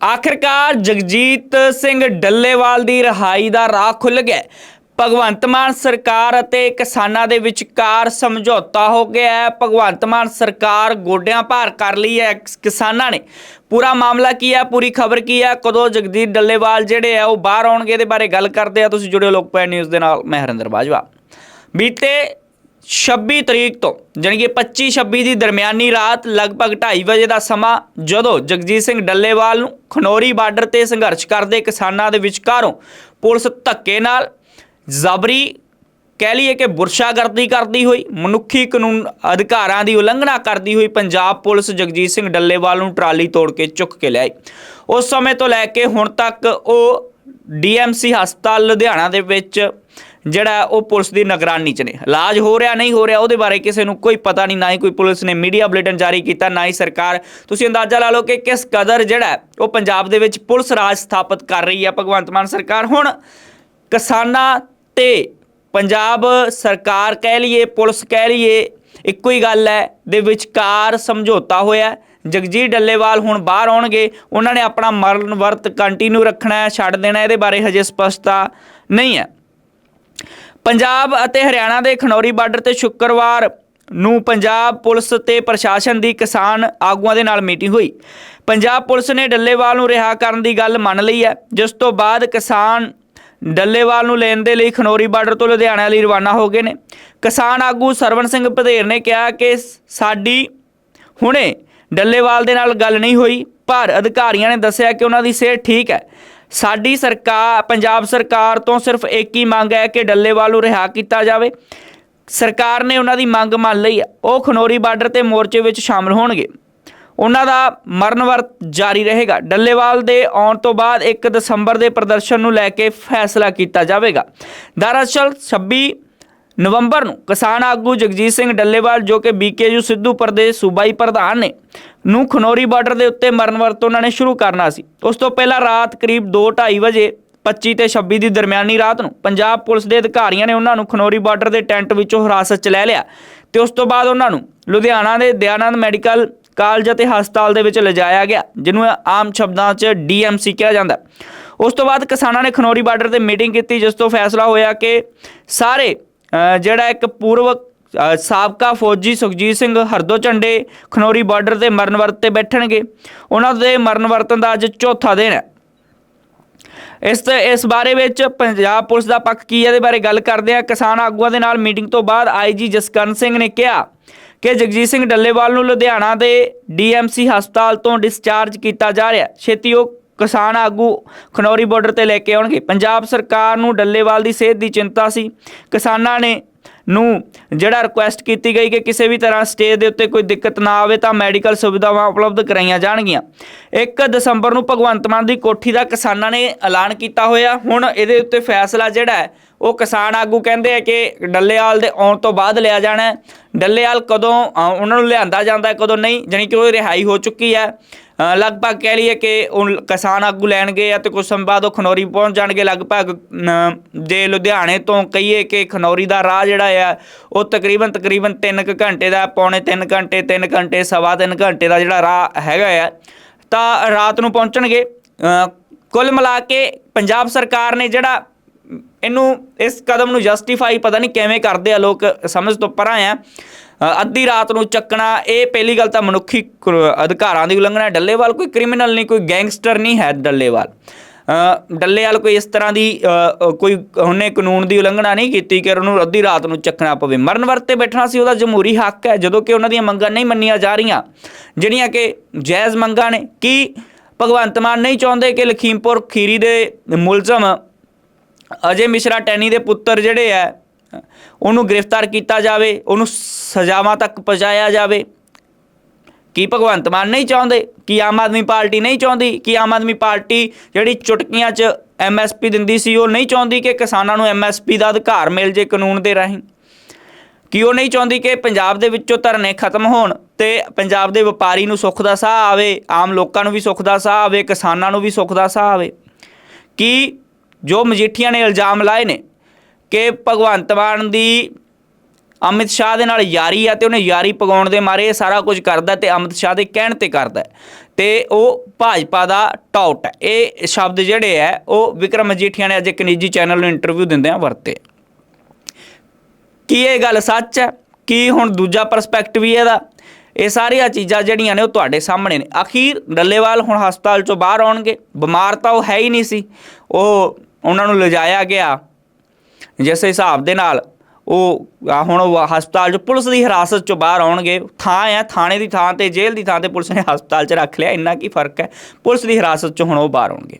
ਆਖਿਰਕਾਰ ਜਗਜੀਤ ਸਿੰਘ ਡੱਲੇਵਾਲ ਦੀ ਰਿਹਾਈ ਦਾ ਰਾਹ ਖੁੱਲ ਗਿਆ ਭਗਵੰਤ ਮਾਨ ਸਰਕਾਰ ਅਤੇ ਕਿਸਾਨਾਂ ਦੇ ਵਿਚਕਾਰ ਸਮਝੌਤਾ ਹੋ ਗਿਆ ਹੈ। ਭਗਵੰਤ ਮਾਨ ਸਰਕਾਰ ਗੋਡਿਆਂ ਭਾਰ ਕਰ ਲਈ ਹੈ ਕਿਸਾਨਾਂ ਨੇ। ਪੂਰਾ ਮਾਮਲਾ ਕੀ ਹੈ? ਪੂਰੀ ਖਬਰ ਕੀ ਹੈ? ਕਦੋਂ ਜਗਜੀਤ ਡੱਲੇਵਾਲ ਜਿਹੜੇ ਆ ਉਹ ਬਾਹਰ ਆਉਣਗੇ ਇਹਦੇ ਬਾਰੇ ਗੱਲ ਕਰਦੇ ਆ। ਤੁਸੀਂ ਜੁੜਿਓ ਲੋਕਪਾਲ ਨਿਊਜ਼ ਦੇ ਨਾਲ, ਮੈਂ ਹਰਿੰਦਰ ਬਾਜਵਾ। ਬੀਤੇ 26 ਤਰੀਕ ਤੋਂ, ਜਾਣੀ ਕਿ 25 26 ਦੀ ਦਰਮਿਆਨੀ ਰਾਤ ਲਗਭਗ 2:30 ਵਜੇ ਦਾ ਸਮਾਂ, ਜਦੋਂ ਜਗਜੀਤ ਸਿੰਘ ਡੱਲੇਵਾਲ ਨੂੰ ਖਨੌਰੀ ਬਾਰਡਰ ਤੇ ਸੰਘਰਸ਼ ਕਰਦੇ ਕਿਸਾਨਾਂ ਦੇ ਵਿਚਕਾਰੋਂ ਪੁਲਿਸ ਧੱਕੇ ਨਾਲ ਜ਼ਬਰੀ, ਕਹਿ ਲਈਏ ਕਿ ਬੁਰਸ਼ਾਗਰਦੀ ਕਰਦੀ ਹੋਈ, ਮਨੁੱਖੀ ਕਾਨੂੰਨ ਅਧਿਕਾਰਾਂ ਦੀ ਉਲੰਘਣਾ ਕਰਦੀ ਹੋਈ ਪੰਜਾਬ ਪੁਲਿਸ ਜਗਜੀਤ ਸਿੰਘ ਡੱਲੇਵਾਲ ਨੂੰ ਟਰਾਲੀ ਤੋੜ ਕੇ ਚੁੱਕ ਕੇ ਲਿਆਈ। ਉਸ ਸਮੇਂ ਤੋਂ ਲੈ ਕੇ ਹੁਣ ਤੱਕ ਉਹ ਡੀਐਮਸੀ ਹਸਪਤਾਲ ਲੁਧਿਆਣਾ ਦੇ ਵਿੱਚ ਜਿਹੜਾ ਉਹ ਪੁਲਿਸ ਦੀ ਨਿਗਰਾਨੀ 'ਚ ਨੇ। ਇਲਾਜ ਹੋ ਰਿਹਾ, ਨਹੀਂ ਹੋ ਰਿਹਾ, ਉਹਦੇ ਬਾਰੇ ਕਿਸੇ ਨੂੰ ਕੋਈ ਪਤਾ ਨਹੀਂ, ਨਾ ਹੀ ਕੋਈ ਪੁਲਿਸ ਨੇ ਮੀਡੀਆ ਬੁਲੇਟਿਨ ਜਾਰੀ ਕੀਤਾ, ਨਾ ਹੀ ਸਰਕਾਰ। ਤੁਸੀਂ ਅੰਦਾਜ਼ਾ ਲਾ ਲਓ ਕਿ ਕਿਸ ਕਦਰ ਜਿਹੜਾ ਉਹ ਪੰਜਾਬ ਦੇ ਵਿੱਚ ਪੁਲਿਸ ਰਾਜ ਸਥਾਪਿਤ ਕਰ ਰਹੀ ਹੈ ਭਗਵੰਤ ਮਾਨ ਸਰਕਾਰ। ਹੁਣ ਕਿਸਾਨਾਂ ਤੇ ਪੰਜਾਬ ਸਰਕਾਰ ਕਹਿ ਲਈਏ, ਪੁਲਿਸ ਕਹਿ ਲਈਏ, ਇੱਕੋ ਹੀ ਗੱਲ ਹੈ, ਦੇ ਵਿਚਕਾਰ ਸਮਝੌਤਾ ਹੋਇਆ ਜਗਜੀਤ ਡੱਲੇਵਾਲ ਹੁਣ ਬਾਹਰ ਆਉਣਗੇ, ਉਹਨਾਂ ਨੇ ਆਪਣਾ ਮਰਨ ਵਰਤ ਕੰਟੀਨਿਊ ਰੱਖਣਾ ਹੈ, ਛੱਡ ਦੇਣਾ ਇਹਦੇ ਬਾਰੇ ਹਜੇ ਸਪਸ਼ਟਤਾ ਨਹੀਂ ਹੈ। ਪੰਜਾਬ ਅਤੇ ਹਰਿਆਣਾ ਦੇ ਖਨੌਰੀ ਬਾਰਡਰ ਤੇ ਸ਼ੁੱਕਰਵਾਰ ਨੂੰ ਪੰਜਾਬ ਪੁਲਿਸ ਤੇ ਪ੍ਰਸ਼ਾਸਨ ਦੀ ਕਿਸਾਨ ਆਗੂਆਂ ਦੇ ਨਾਲ ਮੀਟਿੰਗ ਹੋਈ। ਪੰਜਾਬ ਪੁਲਿਸ ਨੇ ਡੱਲੇਵਾਲ ਨੂੰ ਰਿਹਾ ਕਰਨ ਦੀ ਗੱਲ ਮੰਨ ਲਈ ਹੈ। ਜਿਸ ਤੋਂ ਬਾਅਦ ਕਿਸਾਨ ਡੱਲੇਵਾਲ ਨੂੰ ਲੈਣ ਦੇ ਲਈ ਖਨੌਰੀ ਬਾਰਡਰ ਤੋਂ ਲੁਧਿਆਣਾ ਲਈ ਰਵਾਨਾ ਹੋ ਗਏ ਨੇ। ਕਿਸਾਨ ਆਗੂ ਸਰਵਣ ਸਿੰਘ ਭਦੇਰ ਨੇ ਕਿਹਾ ਕਿ ਸਾਡੀ ਹੁਣੇ ਡੱਲੇਵਾਲ ਦੇ ਨਾਲ ਗੱਲ ਨਹੀਂ ਹੋਈ, ਪਰ ਅਧਿਕਾਰੀਆਂ ਨੇ ਦੱਸਿਆ ਕਿ ਉਹਨਾਂ ਦੀ ਸਿਹਤ ਠੀਕ ਹੈ। ਸਾਡੀ ਸਰਕਾਰ, ਪੰਜਾਬ ਸਰਕਾਰ ਤੋਂ ਸਿਰਫ ਇੱਕ ਹੀ ਮੰਗ ਹੈ ਕਿ ਡੱਲੇਵਾਲ ਨੂੰ ਰਿਹਾ ਕੀਤਾ ਜਾਵੇ। ਸਰਕਾਰ ਨੇ ਉਹਨਾਂ ਦੀ ਮੰਗ ਮੰਨ ਲਈ। ਹੈ ਉਹ ਖਨੌਰੀ ਬਾਰਡਰ ਤੇ ਮੋਰਚੇ ਵਿੱਚ ਸ਼ਾਮਲ ਹੋਣਗੇ। ਉਹਨਾਂ ਦਾ ਮਰਨ ਵਰਤ ਜਾਰੀ ਰਹੇਗਾ। ਡੱਲੇਵਾਲ ਦੇ ਆਉਣ ਤੋਂ ਬਾਅਦ 1 ਦਸੰਬਰ ਦੇ ਪ੍ਰਦਰਸ਼ਨ ਨੂੰ ਲੈ ਕੇ ਫੈਸਲਾ ਕੀਤਾ ਜਾਵੇਗਾ। ਦਰਅਸਲ 26 ਨਵੰਬਰ ਨੂੰ ਕਿਸਾਨ ਆਗੂ ਜਗਜੀਤ ਸਿੰਘ ਡੱਲੇਵਾਲ ਜੋ ਕਿ ਬੀਕੇਯੂ ਸਿੱਧੂਪੁਰ ਦੇ ਸੂਬਾਈ ਪ੍ਰਧਾਨ ਨੇ ਨੂੰ ਖਨੌਰੀ ਬਾਰਡਰ ਦੇ ਉੱਤੇ ਮਰਨ ਵਰਤ ਉਹਨਾਂ ਨੇ ਸ਼ੁਰੂ ਕਰਨਾ ਸੀ। ਉਸ ਤੋਂ ਪਹਿਲਾਂ ਰਾਤ ਕਰੀਬ 2:30 ਵਜੇ 25 ਤੇ 26 ਦੀ ਦਰਮਿਆਨੀ ਰਾਤ ਨੂੰ ਪੰਜਾਬ ਪੁਲਿਸ ਦੇ ਅਧਿਕਾਰੀਆਂ ਨੇ ਉਹਨਾਂ ਨੂੰ ਖਨੌਰੀ ਬਾਰਡਰ ਦੇ ਟੈਂਟ ਵਿੱਚੋਂ ਹਿਰਾਸਤ 'ਚ ਲੈ ਲਿਆ ਤੇ ਉਸ ਤੋਂ ਬਾਅਦ ਉਹਨਾਂ ਨੂੰ ਲੁਧਿਆਣਾ ਦੇ ਦਿਆਨੰਦ ਮੈਡੀਕਲ ਕਾਲਜ ਅਤੇ ਹਸਪਤਾਲ ਦੇ ਵਿੱਚ ਲਿਜਾਇਆ ਗਿਆ, ਜਿਹਨੂੰ ਆਮ ਸ਼ਬਦਾਂ 'ਚ ਡੀਐਮਸੀ ਕਿਹਾ ਜਾਂਦਾ। ਉਸ ਤੋਂ ਬਾਅਦ ਕਿਸਾਨਾਂ ਨੇ ਖਨੌਰੀ ਬਾਰਡਰ ਤੇ ਮੀਟਿੰਗ ਕੀਤੀ, ਜਿਸ ਤੋਂ ਫੈਸਲਾ ਹੋਇਆ ਕਿ ਸਾਰੇ ਜਿਹੜਾ ਇੱਕ ਪੂਰਵ ਸਾਬਕਾ ਫੌਜੀ ਸੁਖਜੀਤ ਸਿੰਘ ਹਰਦੋ ਝੰਡੇ ਖਨੌਰੀ ਬਾਰਡਰ ਤੇ ਮਰਨ ਵਰਤ ਤੇ ਬੈਠਣਗੇ। ਉਹਨਾਂ ਦੇ ਮਰਨ ਵਰਤਨ ਦਾ ਅੱਜ ਚੌਥਾ ਦਿਨ ਹੈ। ਇਸ ਇਸ ਬਾਰੇ ਵਿੱਚ ਪੰਜਾਬ ਪੁਲਿਸ ਦਾ ਪੱਖ ਕੀ ਹੈ, ਇਹਦੇ ਬਾਰੇ ਗੱਲ ਕਰਦੇ ਆ ਕਿਸਾਨ ਆਗੂਆਂ ਦੇ ਨਾਲ ਮੀਟਿੰਗ ਤੋਂ ਬਾਅਦ ਆਈਜੀ ਜਸਕਰਨ ਸਿੰਘ ਨੇ ਕਿਹਾ ਕਿ ਜਗਜੀਤ ਸਿੰਘ ਡੱਲੇਵਾਲ ਨੂੰ ਲੁਧਿਆਣਾ ਦੇ ਡੀਐਮਸੀ ਹਸਪਤਾਲ ਤੋਂ ਡਿਸਚਾਰਜ ਕੀਤਾ ਜਾ ਰਿਹਾ ਹੈ। ਛੇਤੀ ਉਹ ਕਿਸਾਨ ਆਗੂ ਖਨੌਰੀ ਬਾਰਡਰ ਤੇ ਲੈ ਕੇ ਆਉਣਗੇ। ਪੰਜਾਬ ਸਰਕਾਰ ਨੂੰ ਡੱਲੇਵਾਲ ਦੀ ਸਿਹਤ ਦੀ ਚਿੰਤਾ ਸੀ। ਕਿਸਾਨਾਂ ਨੇ ਨੂੰ ਜਿਹੜਾ ਰਿਕੁਐਸਟ ਕੀਤੀ ਗਈ ਕਿ ਕਿਸੇ ਵੀ ਤਰ੍ਹਾਂ ਸਟੇਜ ਦੇ ਉੱਤੇ ਕੋਈ ਦਿੱਕਤ ਨਾ ਆਵੇ ਤਾਂ ਮੈਡੀਕਲ ਸੁਵਿਧਾਵਾਂ ਉਪਲਬਧ ਕਰਾਈਆਂ ਜਾਣਗੀਆਂ। 1 ਦਸੰਬਰ ਨੂੰ ਭਗਵੰਤ ਮਾਨ ਦੀ ਕੋਠੀ ਦਾ ਕਿਸਾਨਾਂ ਨੇ ਐਲਾਨ ਕੀਤਾ ਹੋਇਆ। ਹੁਣ ਇਹਦੇ ਉੱਤੇ ਫੈਸਲਾ ਜਿਹੜਾ ਉਹ ਕਿਸਾਨ ਆਗੂ ਕਹਿੰਦੇ ਆ ਕਿ ਡੱਲੇਵਾਲ ਦੇ ਆਉਣ ਤੋਂ ਬਾਅਦ ਲਿਆ ਜਾਣਾ ਡੱਲੇਵਾਲ ਕਦੋਂ ਉਹਨਾਂ ਨੂੰ ਲਿਆਂਦਾ ਜਾਂਦਾ ਕਦੋਂ ਨਹੀਂ, ਜਾਣੀ ਕਿ ਉਹ ਰਿਹਾਈ ਹੋ ਚੁੱਕੀ ਹੈ। ਲਗਭਗ ਕਹਿ ਲਈਏ ਕਿ ਉਹ ਕਿਸਾਨ ਆਗੂ ਲੈਣਗੇ ਅਤੇ ਕੁਝ ਸਮਾਂ ਬਾਅਦ ਉਹ ਖਨੌਰੀ ਪਹੁੰਚ ਜਾਣਗੇ। ਲਗਭਗ ਜੇ ਲੁਧਿਆਣੇ ਤੋਂ ਕਹੀਏ ਕਿ ਖਨੌਰੀ ਦਾ ਰਾਹ ਜਿਹੜਾ ਆ, ਉਹ ਤਕਰੀਬਨ ਤਕਰੀਬਨ 3 ਘੰਟੇ ਦਾ, ਪੌਣੇ 3 ਘੰਟੇ 3 ਘੰਟੇ, ਸਵਾ 3 ਘੰਟੇ ਦਾ ਜਿਹੜਾ ਰਾਹ ਹੈਗਾ ਆ, ਤਾਂ ਰਾਤ ਨੂੰ ਪਹੁੰਚਣਗੇ। ਕੁੱਲ ਮਿਲਾ ਕੇ ਪੰਜਾਬ ਸਰਕਾਰ ਨੇ ਜਿਹੜਾ ਇਹਨੂੰ ਇਸ ਕਦਮ ਨੂੰ ਜਸਟੀਫਾਈ ਪਤਾ ਨਹੀਂ ਕਿਵੇਂ ਕਰਦੇ ਆ ਲੋਕ, ਸਮਝ ਤੋਂ ਪਰਾਂ ਆ। ਅੱਧੀ ਰਾਤ ਨੂੰ ਚੱਕਣਾ, ਇਹ ਪਹਿਲੀ ਗੱਲ ਤਾਂ ਮਨੁੱਖੀ ਕ- ਅਧਿਕਾਰਾਂ ਦੀ ਉਲੰਘਣਾ ਹੈ। ਡੱਲੇਵਾਲ ਕੋਈ ਕ੍ਰਿਮੀਨਲ ਨਹੀਂ, ਕੋਈ ਗੈਂਗਸਟਰ ਨਹੀਂ ਹੈ ਡੱਲੇਵਾਲ। ਡੱਲੇਵਾਲ ਕੋਈ ਇਸ ਤਰ੍ਹਾਂ ਦੀ ਕੋਈ ਉਹਨੇ ਕਾਨੂੰਨ ਦੀ ਉਲੰਘਣਾ ਨਹੀਂ ਕੀਤੀ ਕਿ ਉਹਨੂੰ ਅੱਧੀ ਰਾਤ ਨੂੰ ਚੱਕਣਾ ਪਵੇ। ਮਰਨ ਵਰਤੇ ਬੈਠਣਾ ਸੀ, ਉਹਦਾ ਜਮਹੂਰੀ ਹੱਕ ਹੈ, ਜਦੋਂ ਕਿ ਉਹਨਾਂ ਦੀਆਂ ਮੰਗਾਂ ਨਹੀਂ ਮੰਨੀਆਂ ਜਾ ਰਹੀਆਂ। ਜਿਹੜੀਆਂ ਕਿ ਜਾਇਜ਼ ਮੰਗਾਂ ਨੇ, ਕੀ ਭਗਵੰਤ ਮਾਨ ਨਹੀਂ ਚਾਹੁੰਦੇ ਕਿ ਲਖੀਮਪੁਰ ਖੀਰੀ ਦੇ ਮੁਲਜ਼ਮ ਅਜੇ ਮਿਸ਼ਰਾ ਟੈਨੀ ਦੇ ਪੁੱਤਰ ਜਿਹੜੇ ਆ ਉਹਨੂੰ ਗ੍ਰਿਫਤਾਰ ਕੀਤਾ ਜਾਵੇ, ਉਹਨੂੰ ਸਜ਼ਾਵਾਂ ਤੱਕ ਪਹੁੰਚਾਇਆ ਜਾਵੇ। ਕੀ ਭਗਵੰਤ ਮਾਨ ਨਹੀਂ ਚਾਹੁੰਦੇ? ਕੀ ਆਮ ਆਦਮੀ ਪਾਰਟੀ ਨਹੀਂ ਚਾਹੁੰਦੀ? ਕੀ ਆਮ ਆਦਮੀ ਪਾਰਟੀ ਜਿਹੜੀ ਚੁਟਕੀਆਂ 'ਚ ਐਮਐਸਪੀ ਦਿੰਦੀ ਸੀ, ਉਹ ਨਹੀਂ ਚਾਹੁੰਦੀ ਕਿ ਕਿਸਾਨਾਂ ਨੂੰ ਐਮਐਸਪੀ ਦਾ ਅਧਿਕਾਰ ਮਿਲ ਜੇ ਕਾਨੂੰਨ ਦੇ ਰਾਹੀਂ? ਕੀ ਉਹ ਨਹੀਂ ਚਾਹੁੰਦੀ ਕਿ ਪੰਜਾਬ ਦੇ ਵਿੱਚੋਂ ਧਰਨੇ ਖਤਮ ਹੋਣ ਤੇ ਪੰਜਾਬ ਦੇ ਵਪਾਰੀ ਨੂੰ ਸੁੱਖ ਦਾ ਸਾਹ ਆਵੇ, ਆਮ ਲੋਕਾਂ ਨੂੰ ਵੀ ਸੁੱਖ ਦਾ ਸਾਹ ਆਵੇ, ਕਿਸਾਨਾਂ ਨੂੰ ਵੀ ਸੁੱਖ ਦਾ ਸਾਹ ਆਵੇ? ਕੀ ਜੋ ਮਜੀਠੀਆਂ ਨੇ ਇਲਜ਼ਾਮ ਲਾਏ ਨੇ ਕਿ ਭਗਵੰਤ ਮਾਨ ਦੀ ਅਮਿਤ ਸ਼ਾਹ ਦੇ ਨਾਲ ਯਾਰੀ ਆ ਤੇ ਉਹਨੇ ਯਾਰੀ ਪਗਾਉਣ ਦੇ ਮਾਰੇ ਇਹ ਸਾਰਾ ਕੁਝ ਕਰਦਾ ਤੇ ਅਮਿਤ ਸ਼ਾਹ ਦੇ ਕਹਿਣ ਤੇ ਕਰਦਾ ਹੈ। ਤੇ ਉਹ ਭਾਜਪਾ ਦਾ ਟਾਊਟ ਹੈ। ਇਹ ਸ਼ਬਦ ਜਿਹੜੇ ਹੈ, ਉਹ ਵਿਕਰਮ ਮਜੀਠੀਆ ਨੇ ਅੱਜ ਇੱਕ ਨਿੱਜੀ ਚੈਨਲ ਨੂੰ ਇੰਟਰਵਿਊ ਦਿੰਦਿਆਂ ਵਰਤੇ। ਕੀ ਇਹ ਗੱਲ ਸੱਚ ਹੈ? ਕੀ ਹੁਣ ਦੂਜਾ ਪਰਸਪੈਕਟਿਵ ਵੀ ਇਹਦਾ? ਇਹ ਸਾਰੀਆਂ ਚੀਜ਼ਾਂ ਜਿਹੜੀਆਂ ਨੇ ਉਹ ਤੁਹਾਡੇ ਸਾਹਮਣੇ ਨੇ। ਅਖੀਰ ਡੱਲੇਵਾਲ ਹੁਣ ਹਸਪਤਾਲ ਚੋਂ ਬਾਹਰ ਆਉਣਗੇ। ਬਿਮਾਰ ਤਾਂ ਉਹ ਹੈ ਹੀ ਨਹੀਂ ਸੀ। ਉਹ ਉਹਨਾਂ ਨੂੰ ਲਿਜਾਇਆ ਗਿਆ। ਜਿਸ ਹਿਸਾਬ ਦੇ ਨਾਲ ਉਹ ਹੁਣ ਉਹ ਹਸਪਤਾਲ 'ਚ, ਪੁਲਿਸ ਦੀ ਹਿਰਾਸਤ 'ਚੋਂ ਬਾਹਰ ਆਉਣਗੇ। ਥਾਂ ਹੈ ਥਾਣੇ ਦੀ ਥਾਂ ਤੇ, ਜੇਲ੍ਹ ਦੀ ਥਾਂ ਤੇ ਪੁਲਿਸ ਨੇ ਹਸਪਤਾਲ 'ਚ ਰੱਖ ਲਿਆ। ਇੰਨਾ ਕੀ ਫ਼ਰਕ ਹੈ ਪੁਲਿਸ ਦੀ ਹਿਰਾਸਤ 'ਚੋਂ ਹੁਣ ਉਹ ਬਾਹਰ ਆਉਣਗੇ।